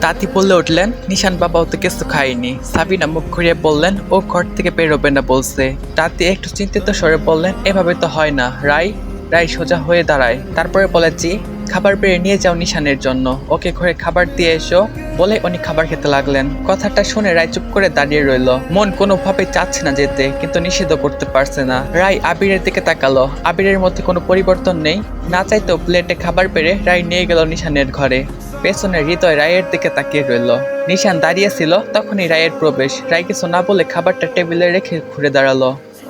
তাঁতি বলে উঠলেন, নিশান বাবা তো কিছু খায়নি। সাবিনা মুখ ঘুরিয়ে বললেন, ও ঘর থেকে বেরোবে না, বলছে। তাঁতি একটু চিন্তিত স্বরে বললেন, এভাবে তো হয় না, রাই রাই সোজা হয়ে দাঁড়ায়। তারপরে বলে, জি। খাবার বেড়ে নিয়ে যাও নিশানের জন্য। ওকে ঘরে খাবার দিয়ে এসো বলে উনি খাবার খেতে লাগলেন। কথাটা শুনে রায় চুপ করে দাঁড়িয়ে রইল। মন কোনোভাবে চাচ্ছে না যেতে, কিন্তু নিষিদ্ধ করতে পারছে না। রায় আবিরের দিকে তাকালো। আবিরের মধ্যে কোনো পরিবর্তন নেই। না চাইতেও প্লেটে খাবার পেরে রায় নিয়ে গেল নিশানের ঘরে। পেছনে হৃদয় রায়ের দিকে তাকিয়ে রইল। নিশান দাঁড়িয়েছিল তখনই রায়ের প্রবেশ। রায় কিছু না বলে খাবারটা টেবিলে রেখে ঘুরে দাঁড়াল।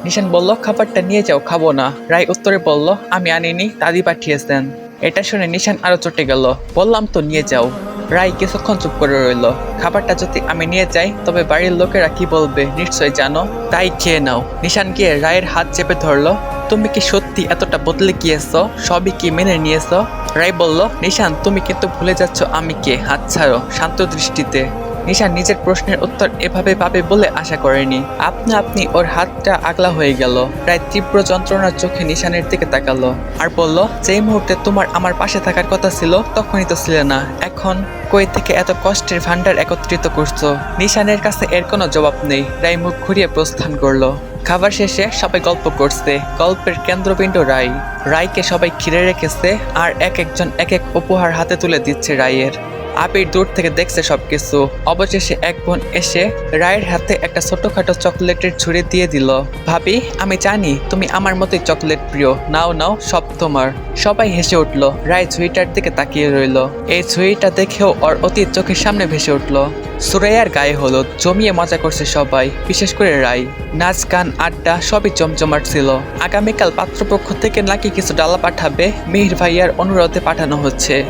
নিশান বলল, খাবারটা নিয়ে যাও, খাব না। রায় উত্তরে বলল, আমি আনিনি, দাদি পাঠিয়েছেন। এটা শুনে নিশান আরও চটে গেল। বললাম তো, নিয়ে যাও। রায় কিছুক্ষণ চুপ করে রইল। খাবারটা যদি আমি নিয়ে যাই, তবে বাড়ির লোকেরা কি বলবে? নিশ্চয় জানো? তাই খেয়ে নাও। নিশান গিয়ে রায়ের হাত চেপে ধরলো। তুমি কি সত্যি এতটা বদলে গিয়েছো? সবই কি মেনে নিয়েছো? রায় বলল, নিশান, তুমি কিন্তু ভুলে যাচ্ছ আমি কে। হাত ছাড়ো, শান্ত দৃষ্টিতে। নিশান নিজের প্রশ্নের উত্তর এভাবে পাবে বলে আশা করেনি। আপনি আপনি ওর হাতটা আগলা হয়ে গেল। প্রায় তীব্র যন্ত্রণার চোখে নিশানের দিকে তাকালো। আর বলল, যেই মুহূর্তে তোমার আমার পাশে থাকার কথা ছিল, তখনই তো ছিলে না। এখন কই থেকে এত কষ্টের ভান্ডার একত্রিত করছ? নিশানের কাছে এর কোনো জবাব নেই। রায় মুখ ঘুরিয়ে প্রস্থান করল। খাবার শেষে সবাই গল্প করছে। গল্পের কেন্দ্রবিন্দু রায় রায়কে সবাই ঘিরে রেখেছে, আর এক একজন এক এক উপহার হাতে তুলে দিচ্ছে রায়ের আবির দূর থেকে দেখছে সব কিছু অবশেষে এক বোন এসে রায়ের হাতে একটা ছোটখাটো চকলেটের ছুরি দিয়ে দিল। ভাবি, আমি জানি তুমি আমার মতোই চকলেট প্রিয়। নাও নাও, সব তোমার। সবাই হেসে উঠল। রায় ছুরিটার দিকে তাকিয়ে রইল। এই ছুরিটা দেখেও ওর অতীত চোখের সামনে ভেসে উঠল। সুরাইয়ার গায়ে হলুদ, জমিয়ে মজা করছে সবাই, বিশেষ করে রায়। নাচ, গান, আড্ডা, সবই জমজমাট ছিল। আগামীকাল পাত্রপক্ষ থেকে নাকি কিছু ডালা পাঠাবে মিহির ভাইয়ার অনুরোধে পাঠানো হচ্ছে।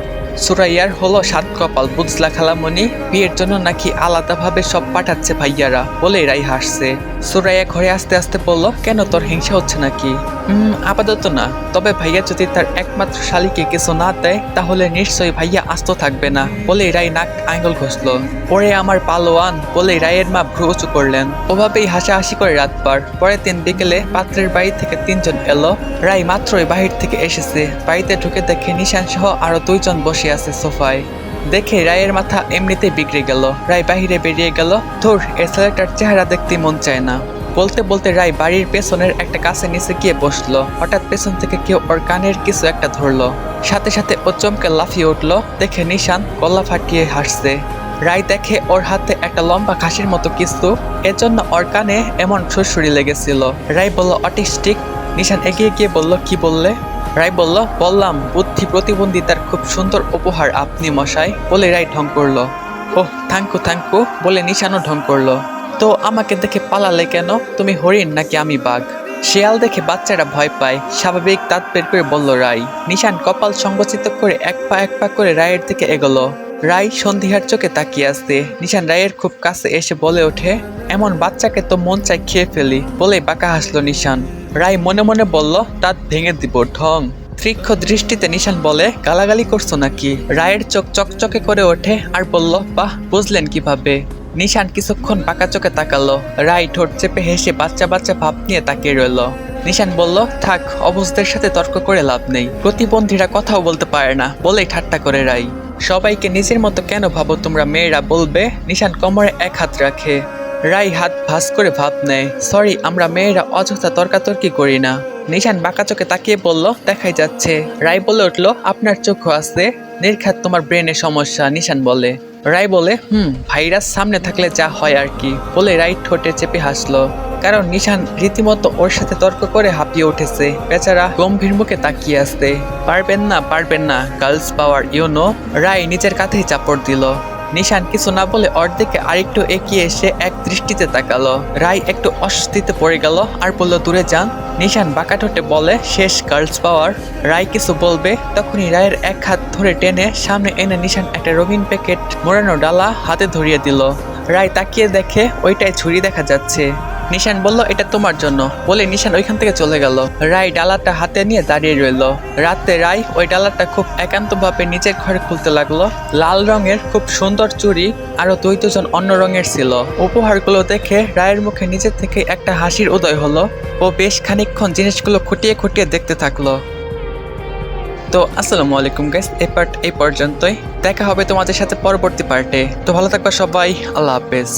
সুরাইয়ার হলো সাত কপাল, বুঝলা খালামণি? বিয়ের জন্য নাকি আলাদাভাবে সব পাঠাচ্ছে ভাইয়ারা বলে রাই হাসছে। সুরাইয়া ঘরে আস্তে আস্তে বলল, কেন তোর হিংসা হচ্ছে নাকি? হুম আপাতত না। তবে ভাইয়া যদি তার একমাত্র শালিকে কিছু না দেয়, তাহলে নিশ্চয়ই ভাইয়া আস্ত থাকবে না বলে রাই নাক আঙ্গুল ঘষল। পরে আমার পালোয়ান বলে রায়ের মা ভ্রু উঁচু করলেন। ওভাবেই হাসাহাসি করে রাত পার পরে তিন বিকেলে পাত্রের বাড়ি থেকে তিনজন এলো। রাই মাত্রই বাহির থেকে এসেছে। বাড়িতে ঢুকে দেখে নিশান সহ আরও দুইজন বসে আছে সোফায়। দেখে রায়ের মাথা এমনিতেই বিগড়ে গেল। রায় বাহিরে বেরিয়ে গেল। ধুর এ ছেলেটার চেহারা দেখতে মন চায় না। বলতে বলতে রায় বাড়ির পেছনের একটা কাছে নিচে গিয়ে বসল। হঠাৎ পেছন থেকে কেউ ওর কানের কিছু একটা ধরলো। সাথে সাথে ও চমকে লাফিয়ে উঠল। দেখে নিশান গলা ফাটিয়ে হাসছে। রায় দেখে ওর হাতে একটা লম্বা খাসির মতো কিছু। এজন্য ওর কানে এমন সুরসুরি লেগেছিল। রায় বলল, অটিস্টিক। নিশান এগিয়ে গিয়ে বলল, কি বললে? রায় বলল, বললাম, বুদ্ধি প্রতিবন্ধিতার খুব সুন্দর উপহার আপনি মশাই, বলে রায় ঢং করল। ওহ, থ্যাংকু থ্যাংকু বলে নিশানও ঢং করল। তো আমাকে দেখে পালালে কেন? তুমি হরিণ নাকি আমি বাঘ? শিয়াল দেখে বাচ্চারা ভয় পায়, স্বাভাবিক তাঁত বের করে বলল রায়। নিশান কপাল সংগচিত করে এক পা এক পা করে রায়ের দিকে এগোলো। রায় সন্ধিহার চোখে তাকিয়ে আসতে নিশান রায়ের খুব কাছে এসে বলে ওঠে, এমন বাচ্চাকে তো মন চাই খেয়ে ফেলি, বলে বাঁকা হাসলো নিশান। রায় মনে মনে বলল দাঁত ভেঙে দিব, ঢং। তীক্ষ্ণ দৃষ্টিতে নিশান বলে, গালাগালি করছ নাকি? রায়ের চোখ চকচকে করে ওঠে আর বলল, বাহ, বুঝলেন কীভাবে? নিশান কিছুক্ষণ বাঁকা চোখে তাকালো। রায় ঠোঁট চেপে হেসে বাচ্চা বাচ্চা ভাব নিয়ে তাকিয়ে রইল। নিশান বলল, থাক অবুজদের সাথে তর্ক করে লাভ নেই। প্রতিবন্ধীরা কথাও বলতে পারে না, বলেই ঠাট্টা করে রাই সবাইকে নিজের মতো কেন ভাবো তোমরা মেয়েরা বলবে? নিশান কোমরে এক হাত রাখে। রাই হাত ভাস করে ভাব নেয়, সরি, আমরা মেয়েরা অযথা তর্কাতর্কি করি না। নিশান বাঁকা চোখে তাকিয়ে বলল, দেখাই যাচ্ছে। রায় বলে উঠল, আপনার চক্ষু আছে, নির্ঘাত তোমার ব্রেনে সমস্যা, নিশান বলে। রায় বলে, হুম, ভাইরাস সামনে থাকলে যা হয় আর কি, বলে রাই ঠোঁটে চেপে হাসলো। কারণ নিশান রীতিমতো ওর সাথে তর্ক করে হাঁপিয়ে উঠেছে। বেচারা গম্ভীর মুখে তাকিয়ে আসতে পারবেন না পারবেন না, গার্লস পাওয়ার ইউনো রায় নিজের কাঁধেই চাপড় দিল। নিশান কিছু না বলে অর্ধেকে আরেকটু এগিয়ে এসে এক দৃষ্টিতে তাকালো। রায় একটু অস্বস্তিতে পড়ে গেল আর বলল, দূরে যান। নিশান বাঁকা ঠোঁটে বলে, শেষ গার্লস পাওয়ার। রায় কিছু বলবে, তখনই রায়ের এক হাত ধরে টেনে সামনে এনে নিশান একটা রঙিন প্যাকেট মোড়ানো ডালা হাতে ধরিয়ে দিল। রায় তাকিয়ে দেখে, ওইটাই ছুরি দেখা যাচ্ছে। নিশান বলল, এটা তোমার জন্য। বলে নিশান ওইখান থেকে চলে গেল। রায় ডালাটা হাতে নিয়ে দাঁড়িয়ে রইল। রাতে রায় ওই ডালাটা খুব একান্তভাবে নিজের ঘরে খুলতে লাগল। লাল রঙের, খুব সুন্দর চুড়ি আরও দুই দুজন অন্য রঙের ছিল। উপহারগুলো দেখে রায়ের মুখে নিজের থেকে একটা হাসির উদয় হলো ও বেশ খানিকক্ষণ জিনিসগুলো খুঁটিয়ে খুঁটিয়ে দেখতে থাকল। তো আসসালামু আলাইকুম গাইস এই পার্ট এই পর্যন্তই। দেখা হবে তোমাদের সাথে পরবর্তী পার্টে তো ভালো থাকবা সবাই, আল্লাহ হাফেজ।